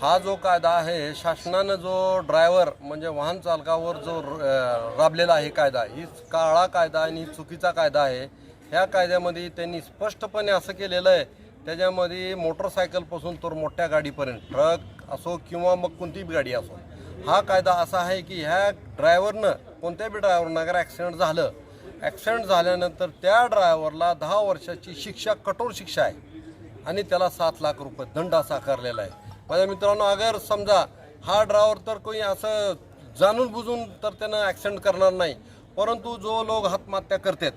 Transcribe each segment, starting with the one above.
हा जो कायदा आहे शासनानं जो ड्रायव्हर म्हणजे वाहन चालकावर जो राबलेला आहे कायदा ही काळा कायदा आणि चुकीचा कायदा आहे. ह्या कायद्यामध्ये त्यांनी स्पष्टपणे असं केलेलं आहे त्याच्यामध्ये मोटरसायकलपासून तर मोठ्या गाडीपर्यंत ट्रक असो किंवा मग कोणतीही गाडी असो हा कायदा असा आहे की ह्या ड्रायव्हरनं कोणत्याही बी ड्रायव्हरनं अगर ॲक्सिडेंट झालं ॲक्सिडेंट झाल्यानंतर त्या ड्रायव्हरला दहा वर्षाची शिक्षा कठोर शिक्षा आहे. आणि त्याला सात लाख रुपये दंड असा आकारलेला आहे. माझ्या मित्रांनो अगर समजा हा ड्रायव्हर तर कोणी असं जाणून बुजून तर त्यानं ॲक्सिडेंट करणार नाही. परंतु जो लोक आत्महत्या करतात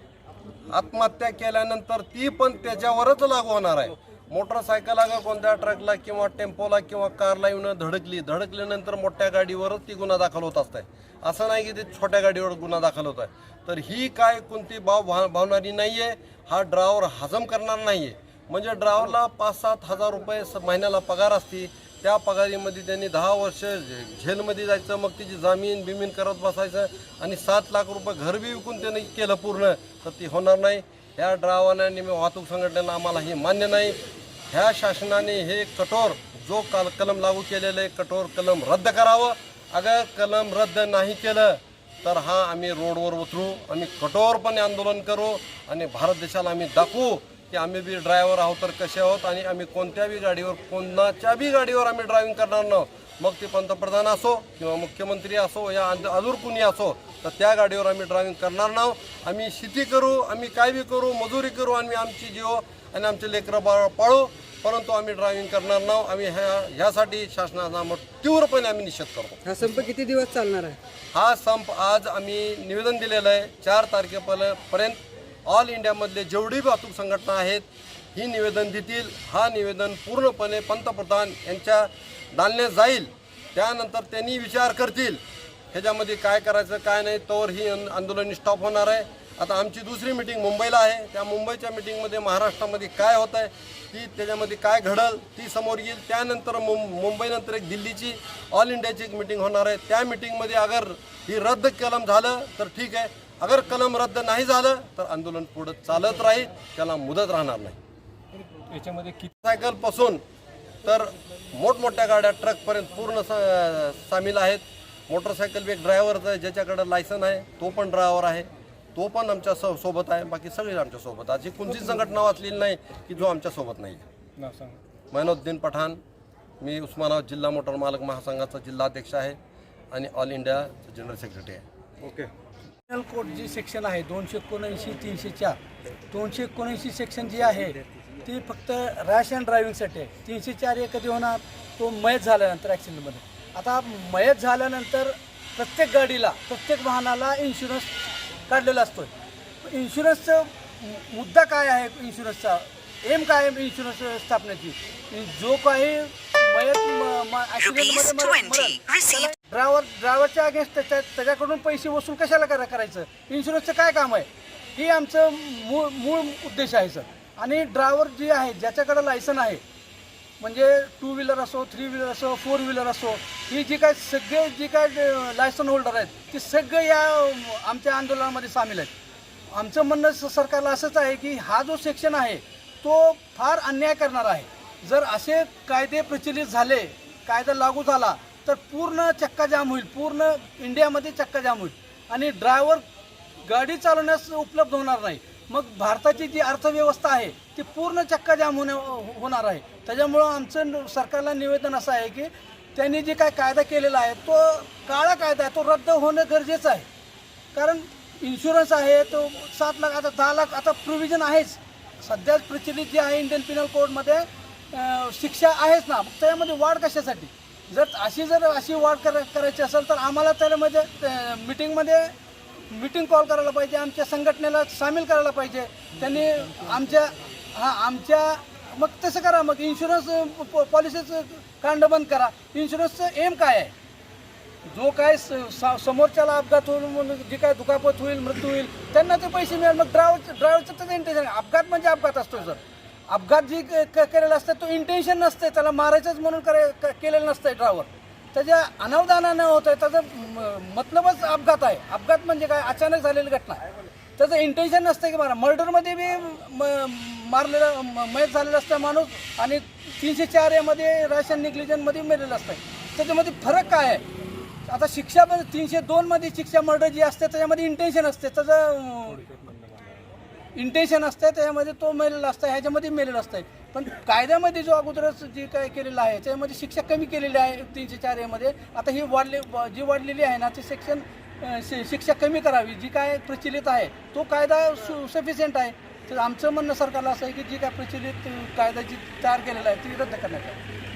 आत्महत्या केल्यानंतर ती पण त्याच्यावरच लागू होणार आहे. मोटरसायकल अगर कोणत्या ट्रकला किंवा टेम्पोला किंवा कारला येऊन धडकली धडकल्यानंतर मोठ्या गाडीवरच ती गुन्हा दाखल होत असते असं नाही की ते छोट्या गाडीवर गुन्हा दाखल होत आहे तर ही काय कोणती भाव भा भावणारी नाही आहे हा ड्रायव्हर हजम करणार नाही आहे म्हणजे ड्रायव्हरला पाच सात हजार रुपये स- महिन्याला पगार असते त्या पगारीमध्ये त्यांनी दहा वर्ष झेलमध्ये जायचं मग तिची जामीन बिमीन करत बसायचं आणि सात लाख रुपये घर बी विकून त्याने केलं पूर्ण तर ती होणार नाही. ह्या ड्रायव्हरने आणि वाहतूक संघटनेला आम्हाला हे मान्य नाही. ह्या शासनाने हे कठोर जो काल कलम लागू केलेलं आहे कठोर कलम रद्द करावं. अगर कलम रद्द नाही केलं तर हा आम्ही रोडवर उतरू. आम्ही कठोरपणे आंदोलन करू आणि भारत देशाला आम्ही दाखवू. की आम्ही बी ड्रायव्हर आहोत तर कसे आहोत आणि आम्ही कोणत्या बी गाडीवर कोणाच्या बी गाडीवर आम्ही ड्रायव्हिंग करणार नाही मग ते पंतप्रधान असो किंवा मुख्यमंत्री असो या अजून कुणी असो तर त्या गाडीवर आम्ही ड्रायव्हिंग करणार नाही आम्ही शेती करू आम्ही काय बी करू मजुरी करू आणि आमची जीव आणि आमचे लेकरं बाळ पाळू. परंतु आम्ही ड्रायव्हिंग करणार नाही आम्ही ह्या ह्यासाठी शासनाचा मग तीव्रपणे आम्ही निषेध करतो. हा संप किती दिवस चालणार आहे? हा संप आज आम्ही निवेदन दिलेलं आहे. चार तारखेपर्यंत ऑल इंडियामधले जेवढी वाहतूक संघटना आहेत ही निवेदन देतील. हा निवेदन पूर्णपणे पंतप्रधान यांच्या दालण्यात जाईल. त्यानंतर त्यांनी विचार करतील. ह्याच्यामध्ये काय करायचं काय नाही तोवर ही आंदोलन स्टॉप होणार आहे. आता आमची दुसरी मिटिंग मुंबईला आहे. त्या मुंबईच्या मिटिंगमध्ये महाराष्ट्रामध्ये काय होत आहे ती त्याच्यामध्ये काय घडल ती समोर येईल. त्यानंतर मुं मुंबईनंतर एक दिल्लीची ऑल इंडियाची एक मिटिंग होणार आहे. त्या मिटिंगमध्ये अगर ही रद्द कलम झालं तर ठीक आहे. अगर कलम रद्द नाही झालं तर आंदोलन पुढं चालत राहील. त्याला मुदत राहणार नाही. याच्यामध्ये किती सायकलपासून तर मोठमोठ्या गाड्या ट्रकपर्यंत पूर्ण सा सामील आहेत. मोटरसायकल बी एक ड्रायव्हर ज्याच्याकडे लायसन आहे तो पण ड्रायव्हर आहे. तो पण आमच्या सो सोबत आहे बाकी सगळे आमच्यासोबत. अशी कोणतीच संघटना वाचलेली नाही की जो आमच्यासोबत नाही. नाव सांगा. मैनुद्दीन पठाण मी उस्मानाबाद जिल्हा मोटर मालक महासंघाचा जिल्हाध्यक्ष आहे आणि ऑल इंडिया जनरल सेक्रेटरी आहे. पेनल कोड जी सेक्शन आहे दोनशे एकोणऐंशी तीनशे चार. दोनशे एकोणऐंशी सेक्शन जी आहे ती फक्त रॅश अँड ड्रायव्हिंगसाठी आहे. तीनशे चार हे कधी होणार तो मयत झाल्यानंतर ॲक्सिडेंटमध्ये आता मयत झाल्यानंतर प्रत्येक गाडीला प्रत्येक वाहनाला इन्शुरन्स काढलेला असतो इन्शुरन्सचं मुद्दा काय आहे इन्शुरन्सचा एम काय आहे इन्शुरन्स स्थापनेची जो काही मयत ड्रायव्हर ड्रायव्हरच्या अगेन्स्ट त्याच्या त्याच्याकडून पैसे वसूल कशाला करा करायचं? इन्शुरन्सचं काय काम आहे? ही आमचं मूळ मूळ उद्देश आहे सर. आणि ड्रायव्हर जे आहे ज्याच्याकडे लायसन आहे म्हणजे टू व्हीलर असो थ्री व्हीलर असो फोर व्हीलर असो ही जी काय सगळे जी काय लायसन होल्डर आहेत ती सगळे या आमच्या आंदोलनामध्ये सामील आहेत. आमचं म्हणणं सरकारला असंच आहे की हा जो सेक्शन आहे तो फार अन्याय करणार आहे. जर असे कायदे प्रचलित झाले कायदा लागू झाला तर पूर्ण चक्काजाम होईल पूर्ण इंडियामध्ये चक्काजाम होईल. आणि ड्रायव्हर गाडी चालवण्यास उपलब्ध होणार नाही. मग भारताची जी अर्थव्यवस्था आहे ती पूर्ण चक्काजाम होण्या होणार आहे. त्याच्यामुळं आमचं सरकारला निवेदन असं आहे की त्यांनी जे काय कायदा केलेला आहे तो काळा कायदा आहे तो रद्द होणं गरजेचं आहे. कारण इन्शुरन्स आहे तो सात लाख आता दहा लाख आता प्रोव्हिजन आहेच. सध्या प्रचलित जे आहे इंडियन पिनल कोडमध्ये शिक्षा आहेच ना. मग त्यामध्ये वाढ कशासाठी? जर अशी जर अशी वाढ कर करायची असेल तर आम्हाला त्यामध्ये मिटिंगमध्ये मिटिंग कॉल करायला पाहिजे आमच्या संघटनेला सामील करायला पाहिजे. त्यांनी आमच्या हा आमच्या मग तसं करा मग इन्शुरन्स पॉलिसीचं कांड बंद करा. इन्शुरन्सचं एम काय आहे? जो काय स- समोरच्याला अपघात होईल म्हणून जे काय दुखापत होईल मृत्यू होईल त्यांना ते पैसे मिळेल. मग ड्रायव्हर ड्रायव्हरचं तर इंटेन्शन अपघात म्हणजे अपघात असतो सर अपघात जी क- केलेला असतं तो इंटेन्शन नसते त्याला मारायचंच म्हणून करे क- केलेलं नसतंय ड्रायव्हर त्याच्या अनावधानानं होत आहे त्याचं म- मतलबच अपघात आहे. अपघात म्हणजे काय? अचानक झालेली घटना. त्याचं इंटेन्शन नसतं की मारा. मर्डरमध्ये बी म- मारलेलं म- मयत झालेलं असतं माणूस आणि तीनशे चार यामध्ये राशन निग्लिजनमध्ये मेलेलं असतं त्याच्यामध्ये फरक काय आहे? आता शिक्षा पण तीनशे दोनमध्ये शिक्षा मर्डर जी असते त्याच्यामध्ये इंटेन्शन असते. त्याचं इंटेन्शन असतं त्याच्यामध्ये तो मेलेला असतं ह्याच्यामध्ये मेलेला असतं पण कायद्यामध्ये जो अगोदरच जे काय केलेलं आहे त्याच्यामध्ये शिक्षा कमी केलेली आहे तीनशे चार यामध्ये. आता ही वाढले जी वाढलेली आहे ना ती सेक्शन शिक्षा कमी करावी जी काय प्रचलित आहे तो कायदा सु सफिशियंट आहे. तर आमचं म्हणणं सरकारला असं आहे की जी काय प्रचलित कायदा जी तयार केलेला आहे ती रद्द करण्यात यावी.